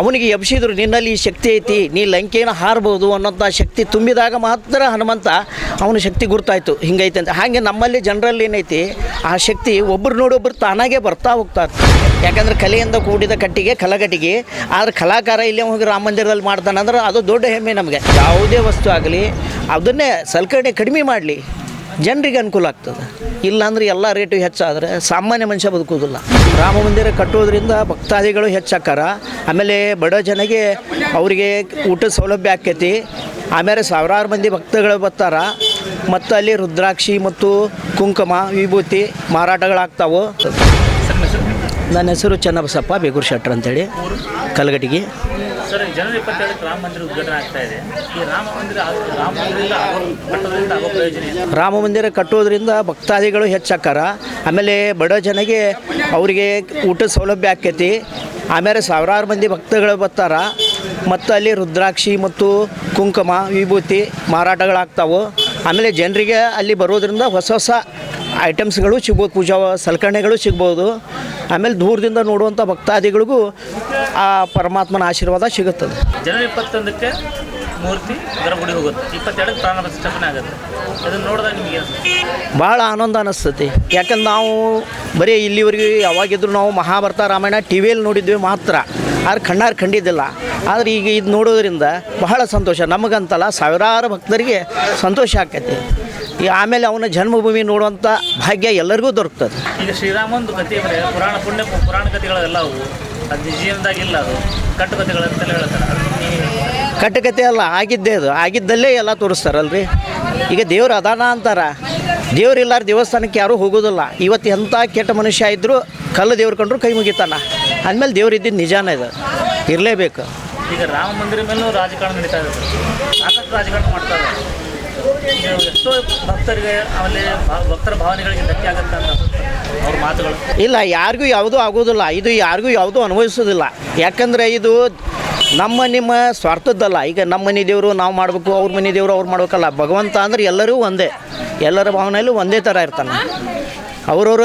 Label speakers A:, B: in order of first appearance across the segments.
A: ಅವನಿಗೆ ಎಬ್ಸಿದ್ರು ನಿನ್ನಲ್ಲಿ ಈ ಶಕ್ತಿ ಐತಿ, ನೀ ಲಂಕೆಯನ್ನು ಹಾರಬಹುದು ಅನ್ನೋಂಥ ಶಕ್ತಿ ತುಂಬಿದಾಗ ಮಾತ್ರ ಹನುಮಂತ ಅವನ ಶಕ್ತಿ ಗುರ್ತಾಯಿತು. ಹಿಂಗೈತೆ ಅಂತ. ಹಾಗೆ ನಮ್ಮಲ್ಲಿ ಜನರಲ್ಲಿ ಏನೈತಿ, ಆ ಶಕ್ತಿ ಒಬ್ಬರು ನೋಡಿ ಒಬ್ರು ತಾನಾಗೆ ಬರ್ತಾ ಹೋಗ್ತಾ ಯಾಕಂದ್ರೆ ಕಲೆಯಿಂದ ಕೂಡಿದ ಕಟ್ಟಿಗೆ, ಕಲಗಟ್ಟಿಗೆ, ಆದ್ರೆ ಕಲಾಕಾರ ಇಲ್ಲೇ ಹೋಗಿ ರಾಮ ಮಂದಿರದಲ್ಲಿ ಮಾಡ್ತಾನಂದ್ರೆ ಅದು ದೊಡ್ಡ ಹೆಮ್ಮೆ ನಮಗೆ. ಯಾವುದೇ ವಸ್ತು ಆಗಲಿ, ಅದನ್ನೇ ಸಲಕರಣೆ ಕಡಿಮೆ ಮಾಡಲಿ. ಜನರಿಗೆ ಅನುಕೂಲ ಆಗ್ತದೆ. ಇಲ್ಲಾಂದ್ರೆ ಎಲ್ಲ ರೇಟು ಹೆಚ್ಚಾದರೆ ಸಾಮಾನ್ಯ ಮನುಷ್ಯ ಬದುಕೋದಿಲ್ಲ ರಾಮ ಮಂದಿರ ಕಟ್ಟೋದ್ರಿಂದ ಭಕ್ತಾದಿಗಳು ಹೆಚ್ಚಾಕಾರ ಆಮೇಲೆ ಬಡ ಜನಗೆ ಅವರಿಗೆ ಊಟದ ಸೌಲಭ್ಯ ಆಕೈತಿ. ಆಮೇಲೆ ಸಾವಿರಾರು ಮಂದಿ ಭಕ್ತಗಳು ಬರ್ತಾರ. ಮತ್ತು ಅಲ್ಲಿ ರುದ್ರಾಕ್ಷಿ ಮತ್ತು ಕುಂಕುಮ ವಿಭೂತಿ ಮಾರಾಟಗಳಾಗ್ತಾವೆ. ನನ್ನ ಹೆಸರು ಚನ್ನಬಸಪ್ಪ ಬೇಗೂರು ಶೆಟ್ರ್ ಅಂತೇಳಿ. ಕಲಗಟಿಗೆ
B: ಸರ್ ಜನವರಿ ಇಪ್ಪತ್ತೇಳಕ್ಕೆ ರಾಮ ಮಂದಿರ ಉದ್ಘಾಟನೆ ಆಗ್ತಾ ಇದೆ. ಈ ರಾಮ ಮಂದಿರ ರಾಮ ಮಂದಿರದಿಂದ ಕಟ್ಟೋದ್ರಿಂದ ಆಗೋ ಪ್ರಯೋಜನ
A: ರಾಮ ಮಂದಿರ ಕಟ್ಟೋದ್ರಿಂದ ಭಕ್ತಾದಿಗಳು ಹೆಚ್ಚಾಕಾರ ಆಮೇಲೆ ಬಡ ಜನಗೆ ಅವರಿಗೆ ಊಟದ ಸೌಲಭ್ಯ ಆಕೈತಿ. ಆಮೇಲೆ ಸಾವಿರಾರು ಮಂದಿ ಭಕ್ತಗಳು ಬರ್ತಾರ. ಮತ್ತು ಅಲ್ಲಿ ರುದ್ರಾಕ್ಷಿ ಮತ್ತು ಕುಂಕುಮ, ವಿಭೂತಿ ಮಾರಾಟಗಳಾಗ್ತಾವೆ. ಆಮೇಲೆ ಜನರಿಗೆ ಅಲ್ಲಿ ಬರೋದ್ರಿಂದ ಹೊಸ ಹೊಸ ಐಟಮ್ಸ್ಗಳು ಸಿಗ್ಬೋದು ಪೂಜಾ ಸಲಕರಣೆಗಳು ಸಿಗ್ಬೋದು. ಆಮೇಲೆ ದೂರದಿಂದ ನೋಡುವಂಥ ಭಕ್ತಾದಿಗಳಿಗೂ ಆ ಪರಮಾತ್ಮನ ಆಶೀರ್ವಾದ ಸಿಗುತ್ತದೆ.
B: ಜನವರಿ ಇಪ್ಪತ್ತೊಂದಕ್ಕೆ ಮೂರ್ತಿ ಗರ್ಭಗುಡಿ ಹೋಗುತ್ತೆ. ಇಪ್ಪತ್ತೆರಡಕ್ಕೆ ಪ್ರಾಣ ಪ್ರತಿಷ್ಠಾಪನೆ ಆಗುತ್ತೆ. ಅದನ್ನು ನೋಡಿದಾಗ ನಿಮಗೆ
A: ಭಾಳ ಆನಂದ ಅನ್ನಿಸ್ತತಿ ಯಾಕಂದ್ರೆ ನಾವು ಬರೀ ಇಲ್ಲಿವರೆಗೆ ಯಾವಾಗಿದ್ರು ನಾವು ಮಹಾಭಾರತ ರಾಮಾಯಣ ಟಿ ವಿಯಲ್ಲಿ ನೋಡಿದ್ವಿ ಮಾತ್ರ. ಆದ್ರೆ ಕಣ್ಣಾರು ಕಂಡಿದ್ದಿಲ್ಲ. ಆದರೆ ಈಗ ಇದು ನೋಡೋದ್ರಿಂದ ಬಹಳ ಸಂತೋಷ. ನಮಗಂತಲ್ಲ ಸಾವಿರಾರು ಭಕ್ತರಿಗೆ ಸಂತೋಷ ಆಕೈತಿ. ಈ ಆಮೇಲೆ ಅವನ ಜನ್ಮಭೂಮಿ ನೋಡುವಂಥ ಭಾಗ್ಯ ಎಲ್ಲರಿಗೂ ದೊರಕ್ತದೆ.
B: ಈಗ ಶ್ರೀರಾಮಂದು ಕಥೆ ಪುರಾಣ ಪುಣ್ಯ ಪುರಾಣ ಕಥೆಗಳೆಲ್ಲ ಅವು. ಅದು ಜೀವನದಾಗ ಇಲ್ಲ ಅದು. ಕಟ್ಟು ಕಥೆಗಳಂತೆಲ್ಲ ಹೇಳ್ತಾರೆ. ಕಟ್ಟು
A: ಕಥೆ ಅಲ್ಲ ಆಗಿದ್ದೇ ಅದು. ಆಗಿದ್ದಲ್ಲೇ ಎಲ್ಲ ತೋರಿಸ್ತಾರಲ್ರಿ. ಈಗ ದೇವ್ರು ಅದಾನ ಅಂತಾರ. ದೇವ್ರಿಲ್ಲಾರ ದೇವಸ್ಥಾನಕ್ಕೆ ಯಾರೂ ಹೋಗೋದಿಲ್ಲ. ಇವತ್ತು ಎಂಥ ಕೆಟ್ಟ ಮನುಷ್ಯ ಇದ್ದರೂ ಕಲ್ಲು ದೇವ್ರು ಕಂಡ್ರು ಕೈ ಮುಗಿತಾನ. ಅಂದಮೇಲೆ ದೇವ್ರು ಇದ್ದಿದ್ದು ನಿಜಾನೇ ಇದು ಇರಲೇಬೇಕು.
B: ಈಗ ರಾಮ ಮಂದಿರ ಮೇಲೂ ರಾಜಕಾರಣ ನಡೀತಾ ಇದೆ. ಸಾಕಷ್ಟು ರಾಜಕಾರಣ ಮಾಡ್ತಾರೆ
A: ಇಲ್ಲ, ಯಾರಿಗೂ ಯಾವುದೂ ಆಗೋದಿಲ್ಲ ಇದು ಯಾರಿಗೂ ಯಾವುದೂ ಅನುಭವಿಸೋದಿಲ್ಲ ಯಾಕಂದರೆ ಇದು ನಮ್ಮ ನಿಮ್ಮ ಸ್ವಾರ್ಥದ್ದಲ್ಲ. ಈಗ ನಮ್ಮ ಮನೆ ದೇವರು ನಾವು ಮಾಡಬೇಕು, ಅವ್ರ ಮನೆ ದೇವರು ಅವ್ರು ಮಾಡಬೇಕಲ್ಲ. ಭಗವಂತ ಅಂದ್ರೆ ಎಲ್ಲರೂ ಒಂದೇ. ಎಲ್ಲರ ಭಾವನೆಯಲ್ಲೂ ಒಂದೇ ಥರ ಇರ್ತಾನೆ. ಅವರವರ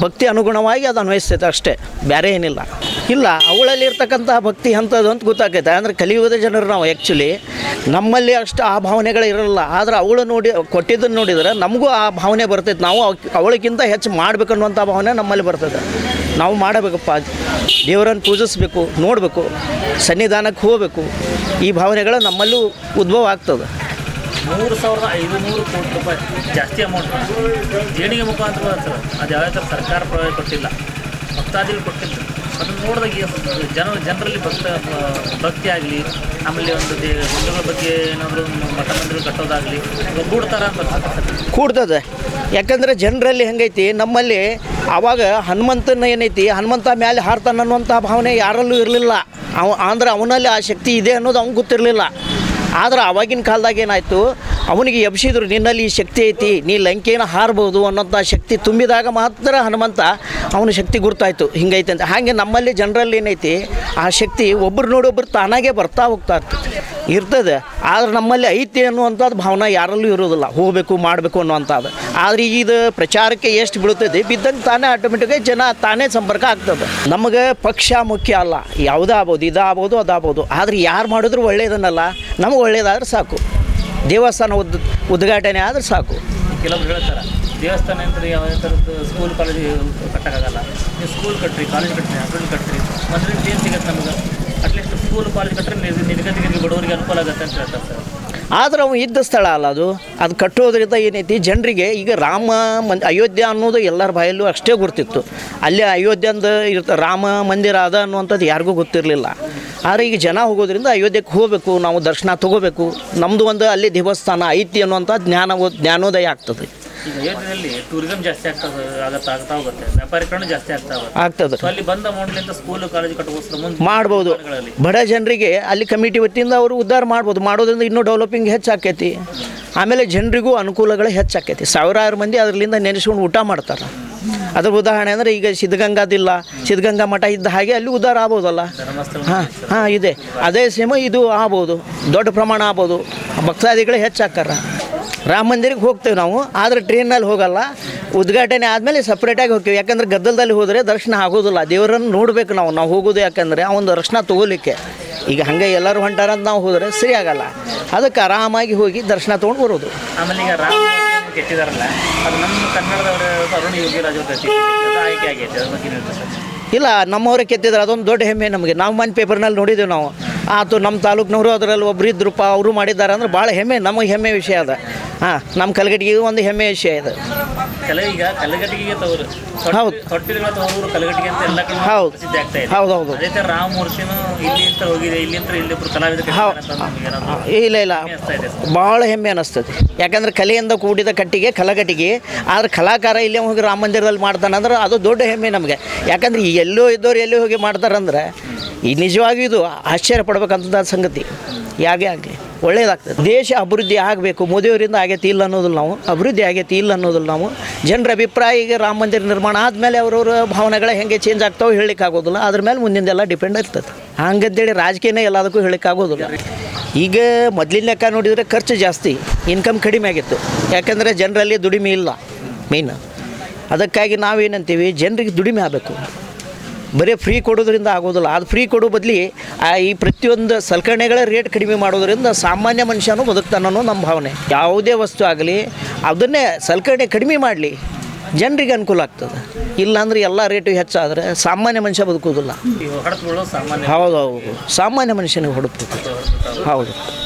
A: ಭಕ್ತಿ ಅನುಗುಣವಾಗಿ ಅದು ಅನ್ವಯಿಸ್ತೈತೆ ಅಷ್ಟೇ. ಬೇರೆ ಏನಿಲ್ಲ. ಇಲ್ಲ, ಅವಳಲ್ಲಿ ಇರ್ತಕ್ಕಂಥ ಭಕ್ತಿ ಅಂಥದ್ದು ಅಂತ ಗೊತ್ತಾಗೈತೆ ಅಂದರೆ ಕಲಿಯುಗದ ಜನರು ನಾವು ಆ್ಯಕ್ಚುಲಿ ನಮ್ಮಲ್ಲಿ ಅಷ್ಟು ಆ ಭಾವನೆಗಳು ಇರಲ್ಲ. ಆದ್ರೆ ಅವಳು ನೋಡಿ, ಕೊಟ್ಟಿದ್ದನ್ನು ನೋಡಿದ್ರೆ ನಮಗೂ ಆ ಭಾವನೆ ಬರ್ತೈತೆ. ನಾವು ಅವಳಿಗಿಂತ ಹೆಚ್ಚು ಮಾಡಬೇಕನ್ನುವಂಥ ಭಾವನೆ ನಮ್ಮಲ್ಲಿ ಬರ್ತದೆ. ನಾವು ಮಾಡಬೇಕಪ್ಪ. ದೇವರನ್ನು ಪೂಜಿಸ್ಬೇಕು, ನೋಡಬೇಕು, ಸನ್ನಿಧಾನಕ್ಕೆ ಹೋಗಬೇಕು. ಈ ಭಾವನೆಗಳು ನಮ್ಮಲ್ಲೂ ಉದ್ಭವ ಆಗ್ತದೆ.
B: ಮೂರು ಸಾವಿರದ ಐದು ನೂರು ಕೋಟಿ ರೂಪಾಯಿ ಜಾಸ್ತಿ ಅಮೌಂಟ್ ದೇಣಿಗೆ ಮುಖಾಂತರ ಅದು ಯಾವ ಥರ ಸರ್ಕಾರ ಪ್ರವೇಶ ಕೊಟ್ಟಿಲ್ಲ. ಭಕ್ತಾದಿಗಳು ಕೊಟ್ಟಿಲ್ಲ. ಅದನ್ನು ನೋಡಿದಾಗ ಜನ, ಜನರಲ್ಲಿ ಭಕ್ತ, ಭಕ್ತಿ ಆಗಲಿ, ಆಮೇಲೆ ಒಂದು ದೇವಗಳ ಬಗ್ಗೆ ಏನಾದರೂ ಮಠ ಮಂದಿರ ಕಟ್ಟೋದಾಗಲಿ ಕೂಡ್ತಾರ ಅಂತ.
A: ಕೂಡ್ತದೆ. ಯಾಕಂದರೆ ಜನರಲ್ಲಿ ಹೆಂಗೈತಿ, ನಮ್ಮಲ್ಲಿ ಆವಾಗ ಹನುಮಂತನ ಏನೈತಿ, ಹನುಮಂತ ಮ್ಯಾಲೆ ಹಾರ್ತಾನೆ ಅನ್ನುವಂಥ ಭಾವನೆ ಯಾರಲ್ಲೂ ಇರಲಿಲ್ಲ. ಅವ ಅಂದ್ರೆ ಅವನಲ್ಲಿ ಆ ಶಕ್ತಿ ಇದೆ ಅನ್ನೋದು ಅವ್ನಿಗೆ ಗೊತ್ತಿರಲಿಲ್ಲ. ಆದ್ರೆ ಆವಾಗಿನ ಕಾಲದಾಗ ಏನಾಯಿತು ಅವನಿಗೆ ಎಬ್ಸಿದ್ರು ನಿನ್ನಲ್ಲಿ ಈ ಶಕ್ತಿ ಐತಿ, ನೀ ಲಂಕೆಯನ್ನು ಹಾರಬಹುದು ಅನ್ನೋಂಥ ಶಕ್ತಿ ತುಂಬಿದಾಗ ಮಾತ್ರ ಹನುಮಂತ ಅವನ ಶಕ್ತಿ ಗುರ್ತಾಯಿತು. ಹಿಂಗೈತೆ ಅಂತ. ಹಾಗೆ ನಮ್ಮಲ್ಲಿ ಜನರಲ್ಲಿ ಏನೈತಿ, ಆ ಶಕ್ತಿ ಒಬ್ಬರು ನೋಡೊಬ್ಬರು ತಾನಾಗೆ ಬರ್ತಾ ಹೋಗ್ತಾ ಇರ್ತದೆ. ಇರ್ತದೆ. ಆದ್ರೆ ನಮ್ಮಲ್ಲಿ ಐತಿ ಅನ್ನುವಂಥದ್ದು ಭಾವನೆ ಯಾರಲ್ಲೂ ಇರೋದಿಲ್ಲ ಹೋಗಬೇಕು, ಮಾಡಬೇಕು ಅನ್ನುವಂಥದ್ದು. ಆದರೆ ಇದು ಪ್ರಚಾರಕ್ಕೆ ಎಷ್ಟು ಬೀಳ್ತದೆ, ಬಿದ್ದಂಗೆ ತಾನೇ ಆಟೋಮೆಟಿಕಾಗಿ ಜನ ತಾನೇ ಸಂಪರ್ಕ ಆಗ್ತದೆ. ನಮಗೆ ಪಕ್ಷ ಮುಖ್ಯ ಅಲ್ಲ. ಯಾವುದೇ ಆಗ್ಬೋದು, ಇದಾಗ್ಬೋದು, ಅದಾಗ್ಬೋದು. ಆದರೆ ಯಾರು ಮಾಡಿದ್ರು ಒಳ್ಳೇದನ್ನಲ್ಲ. ನಮಗೆ ಒಳ್ಳೇದಾದ್ರೆ ಸಾಕು. ದೇವಸ್ಥಾನ ಉದ್ ಉದ್ಘಾಟನೆ ಆದ್ರೆ ಸಾಕು.
B: ಕೆಲವರು ಹೇಳ್ತಾರೆ, ದೇವಸ್ಥಾನ ಅಂದರೆ ಯಾವ ಥರದ್ದು ಸ್ಕೂಲ್ ಕಾಲೇಜ್ ಕಟ್ಟೋಕ್ಕಾಗಲ್ಲ. ನೀವು ಸ್ಕೂಲ್ ಕಟ್ಟ್ರಿ ಕಾಲೇಜ್ ಕಟ್ಟ್ರಿ ಹಾಸ್ಪಿಟಲ್ ಕಟ್ಟ್ರಿ ಅದರಿಂದ ಏನು ಸಿಗುತ್ತೆ ನಮಗೆ. ಅಟ್ಲೀಸ್ಟ್ ಸ್ಕೂಲ್ ಕಾಲೇಜ್ ಕಟ್ಟರೆ ನಿರ್ಗತಿಗೆ ಬಡವರಿಗೆ ಅನುಕೂಲ ಆಗುತ್ತೆ ಅಂತ ಹೇಳ್ತಾರೆ ಸರ್.
A: ಆದ್ರೆ ಅವು ಇದ್ದ ಸ್ಥಳ ಅಲ್ಲ ಅದು. ಅದು ಕಟ್ಟೋದ್ರಿಂದ ಏನೈತಿ, ಜನರಿಗೆ ಈಗ ರಾಮ ಮನ್, ಅಯೋಧ್ಯೆ ಅನ್ನೋದು ಎಲ್ಲರ ಬಾಯಲ್ಲೂ ಅಷ್ಟೇ ಗುರ್ತಿತ್ತು. ಅಲ್ಲಿ ಅಯೋಧ್ಯೆ ಅಂದ ಇರ್ತ, ರಾಮ ಮಂದಿರ ಅದ ಅನ್ನುವಂಥದ್ದು ಯಾರಿಗೂ ಗೊತ್ತಿರಲಿಲ್ಲ. ಆದರೆ ಈಗ ಜನ ಹೋಗೋದ್ರಿಂದ ಅಯೋಧ್ಯೆಗೆ ಹೋಗಬೇಕು, ನಾವು ದರ್ಶನ ತಗೋಬೇಕು. ನಮ್ಮದು ಒಂದು ಅಲ್ಲಿ ದೇವಸ್ಥಾನ ಐತಿ ಅನ್ನುವಂಥ ಜ್ಞಾನ ಜ್ಞಾನೋದಯ ಆಗ್ತದೆ.
B: ಈಗ ಏಜ್ನಲ್ಲಿ ಟೂರಿಸಂ ಜಾಸ್ತಿ ಆಗ್ತದೆ ಆಗತ್ತಾ ಆಗ್ತಾ ಹೋಗುತ್ತೆ ವ್ಯಾಪಾರೀಕರಣ ಜಾಸ್ತಿ ಆಗ್ತಾ ಹೋಗುತ್ತೆ
A: ಆಗ್ತದೆ.
B: ಸೊ ಅಲ್ಲಿ ಬಂದ ಅಮೌಂಟ್ಲಿಂದ ಸ್ಕೂಲ್ ಕಾಲೇಜ್ ಕಟ್ಟಗೋಸ್ಕರ ಮುಂದೆ
A: ಮಾಡ್ಬೋದು. ಬಡ ಜನರಿಗೆ ಅಲ್ಲಿ ಕಮಿಟಿ ವತಿಯಿಂದ ಅವರು ಉದ್ಧಾರ ಮಾಡ್ಬೋದು. ಮಾಡೋದ್ರಿಂದ ಇನ್ನೂ ಡೆವಲಪಿಂಗ್ ಹೆಚ್ಚಾಕೈತಿ. ಆಮೇಲೆ ಜನರಿಗೂ ಅನುಕೂಲಗಳು ಹೆಚ್ಚಾಕೈತಿ. ಸಾವಿರಾರು ಮಂದಿ ಅದರಿಂದ ನೆನೆಸ್ಕೊಂಡು ಊಟ ಮಾಡ್ತಾರೆ. ಅದ್ರ ಉದಾಹರಣೆ ಅಂದರೆ ಈಗ ಸಿದ್ಧಗಂಗಾದಿಲ್ಲ ಸಿದ್ಧಗಂಗಾ ಮಠ ಇದ್ದ ಹಾಗೆ ಅಲ್ಲಿ ಉದ್ಧಾರ ಆಗ್ಬೋದಲ್ಲ? ಹಾಂ ಹಾಂ ಇದೆ. ಅದೇ ಸೇಮ ಇದು ಆಗ್ಬೋದು. ದೊಡ್ಡ ಪ್ರಮಾಣ ಆಗ್ಬೋದು. ಭಕ್ತಾದಿಗಳೇ ಹೆಚ್ಚಾಕಾರ ರಾಮ ಮಂದಿರಕ್ಕೆ ಹೋಗ್ತೇವೆ ನಾವು ಆದರೆ ಟ್ರೈನಲ್ಲಿ ಹೋಗಲ್ಲ. ಉದ್ಘಾಟನೆ ಆದಮೇಲೆ ಸಪ್ರೇಟಾಗಿ ಹೋಗ್ತೀವಿ. ಯಾಕಂದ್ರೆ ಗದ್ದಲದಲ್ಲಿ ಹೋದರೆ ದರ್ಶನ ಆಗೋದಿಲ್ಲ. ದೇವರನ್ನು ನೋಡಬೇಕು ನಾವು. ನಾವು ಹೋಗೋದು ಯಾಕಂದರೆ ಅವನ ದರ್ಶನ ತೊಗೋಲಿಕ್ಕೆ. ಈಗ ಹಾಗೆ ಎಲ್ಲರೂ ಹೊಂಟಾರಂತ ನಾವು ಹೋದರೆ ಸರಿ ಆಗಲ್ಲ ಅದಕ್ಕೆ ಆರಾಮಾಗಿ ಹೋಗಿ ದರ್ಶನ ತೊಗೊಂಡು ಬರೋದು.
B: ಆಮೇಲೆ ಈಗ ರಾಮ ಕೆತ್ತಿದಾರಲ್ಲ ಅದು ನಮ್ಮ ಕನ್ನಡದವರ ಅರುಣ್ ಯೋಗಿರಾಜ್ ಅವ್ರ ಕತ್ತಿ ಅದು ಆಯ್ಕೆ ಆಗೈತೆ ಅದ್ರ ಬಗ್ಗೆ ಏನು ಹೇಳ್ತೀರಾ? ಸರ್
A: ಇಲ್ಲ ನಮ್ಮವರೇ ಕೆತ್ತಿದ್ರೆ. ಅದೊಂದು ದೊಡ್ಡ ಹೆಮ್ಮೆ ನಮಗೆ. ನಾವು ಮನೆ ಪೇಪರ್ನಲ್ಲಿ ನೋಡಿದ್ದೇವೆ ನಾವು. ಆತು ನಮ್ಮ ತಾಲೂಕಿನವರು ಅದರಲ್ಲಿ ಒಬ್ಬರು ಇದ್ರಪ್ಪ ಅವರು ಮಾಡಿದ್ದಾರೆ ಅಂದ್ರೆ ಭಾಳ ಹೆಮ್ಮೆ ನಮಗೆ ಹೆಮ್ಮೆ ವಿಷಯ ಅದ. ಹಾಂ ನಮ್ಮ ಕಲಗಟ್ಟಿಗೆ ಒಂದು ಹೆಮ್ಮೆ ವಿಷಯ ಇದು
B: ಕಲ ಈಗ ಕಲ್ಲಗಟ್ಟಿಗೆ ತವರು
A: ಹೌದು.
B: ಕಲ್ಲಗಟ್ಟಿಗೆ ಅಂತ ಎಲ್ಲ
A: ಹೌದು. ಹೌದು, ಹೌದು.
B: ಅದೇ ಥರ ಇಲ್ಲಿ ಹೋಗಿದೆ ಇಲ್ಲಿ ಕಲಾವಿದ ಬಹಳ
A: ಭಾಳ ಹೆಮ್ಮೆ ಅನಿಸ್ತದೆ. ಯಾಕಂದ್ರೆ ಕಲೆಯಿಂದ ಕೂಡಿದ ಕಟ್ಟಿಗೆ ಕಲಗಟ್ಟಿಗೆ ಆದ್ರೆ ಕಲಾಕಾರ ಇಲ್ಲೇ ಹೋಗಿ ರಾಮ ಮಂದಿರದಲ್ಲಿ ಮಾಡ್ತಾನೆ ಅಂದ್ರೆ ಅದು ದೊಡ್ಡ ಹೆಮ್ಮೆ ನಮಗೆ. ಯಾಕಂದ್ರೆ ಎಲ್ಲೋ ಇದ್ದವ್ರು ಎಲ್ಲೋ ಹೋಗಿ ಮಾಡ್ತಾರಂದ್ರೆ ಈ ನಿಜವಾಗಿಯೂ ಇದು ಆಶ್ಚರ್ಯ ಪಡ್ಬೇಕಂತದ ಸಂಗತಿ. ಯಾಗೆ ಆಗಲಿ ಒಳ್ಳೇದಾಗ್ತದೆ. ದೇಶ ಅಭಿವೃದ್ಧಿ ಆಗಬೇಕು ಮೋದಿಯವರಿಂದ ಆಗೈತಿ ಇಲ್ಲ ಅನ್ನೋದಿಲ್ಲ ನಾವು. ಅಭಿವೃದ್ಧಿ ಆಗೈತಿ ಇಲ್ಲ ಅನ್ನೋದಿಲ್ಲ ನಾವು. ಜನರ ಅಭಿಪ್ರಾಯ ಈಗ ರಾಮ ಮಂದಿರ ನಿರ್ಮಾಣ ಆದಮೇಲೆ ಅವ್ರವ್ರ ಭಾವನೆಗಳ ಹೆಂಗೆ ಚೇಂಜ್ ಆಗ್ತಾವೆ ಹೇಳಲಿಕ್ಕೆ ಆಗೋದಿಲ್ಲ ಅದ್ರ ಮೇಲೆ ಮುಂದಿಂದೆಲ್ಲ ಡಿಪೆಂಡ್ ಇರ್ತದೆ. ಹಂಗಂತೇಳಿ ರಾಜಕೀಯನೇ ಎಲ್ಲದಕ್ಕೂ ಹೇಳೋಕ್ಕಾಗೋದಿಲ್ಲ. ಈಗ ಮೊದಲಿನ ಲೆಕ್ಕ ನೋಡಿದರೆ ಖರ್ಚು ಜಾಸ್ತಿ ಇನ್ಕಮ್ ಕಡಿಮೆ ಆಗಿತ್ತು. ಯಾಕಂದರೆ ಜನರಲ್ಲಿ ದುಡಿಮೆ ಇಲ್ಲ ಮೇನ್ ಅದಕ್ಕಾಗಿ ನಾವೇನಂತೀವಿ, ಜನರಿಗೆ ದುಡಿಮೆ ಆಗಬೇಕು. ಬರೀ ಫ್ರೀ ಕೊಡೋದ್ರಿಂದ ಆಗೋದಿಲ್ಲ. ಅದು ಫ್ರೀ ಕೊಡೋ ಬದಲಿ ಆ ಈ ಪ್ರತಿಯೊಂದು ಸಲಕರಣೆಗಳ ರೇಟ್ ಕಡಿಮೆ ಮಾಡೋದ್ರಿಂದ ಸಾಮಾನ್ಯ ಮನುಷ್ಯನೂ ಬದುಕ್ತಾನೋ ನಮ್ಮ ಭಾವನೆ. ಯಾವುದೇ ವಸ್ತು ಆಗಲಿ, ಅದನ್ನೇ ಸಲಕರಣೆ ಕಡಿಮೆ ಮಾಡಲಿ. ಜನರಿಗೆ ಅನುಕೂಲ ಆಗ್ತದೆ. ಇಲ್ಲಾಂದ್ರೆ ಎಲ್ಲ ರೇಟು ಹೆಚ್ಚಾದರೆ ಸಾಮಾನ್ಯ ಮನುಷ್ಯ ಬದುಕೋದಿಲ್ಲ ಹೌದು ಹೌದು. ಸಾಮಾನ್ಯ ಮನುಷ್ಯನಿಗೆ ಹೊಡುತ್ತೆ ಹೌದು.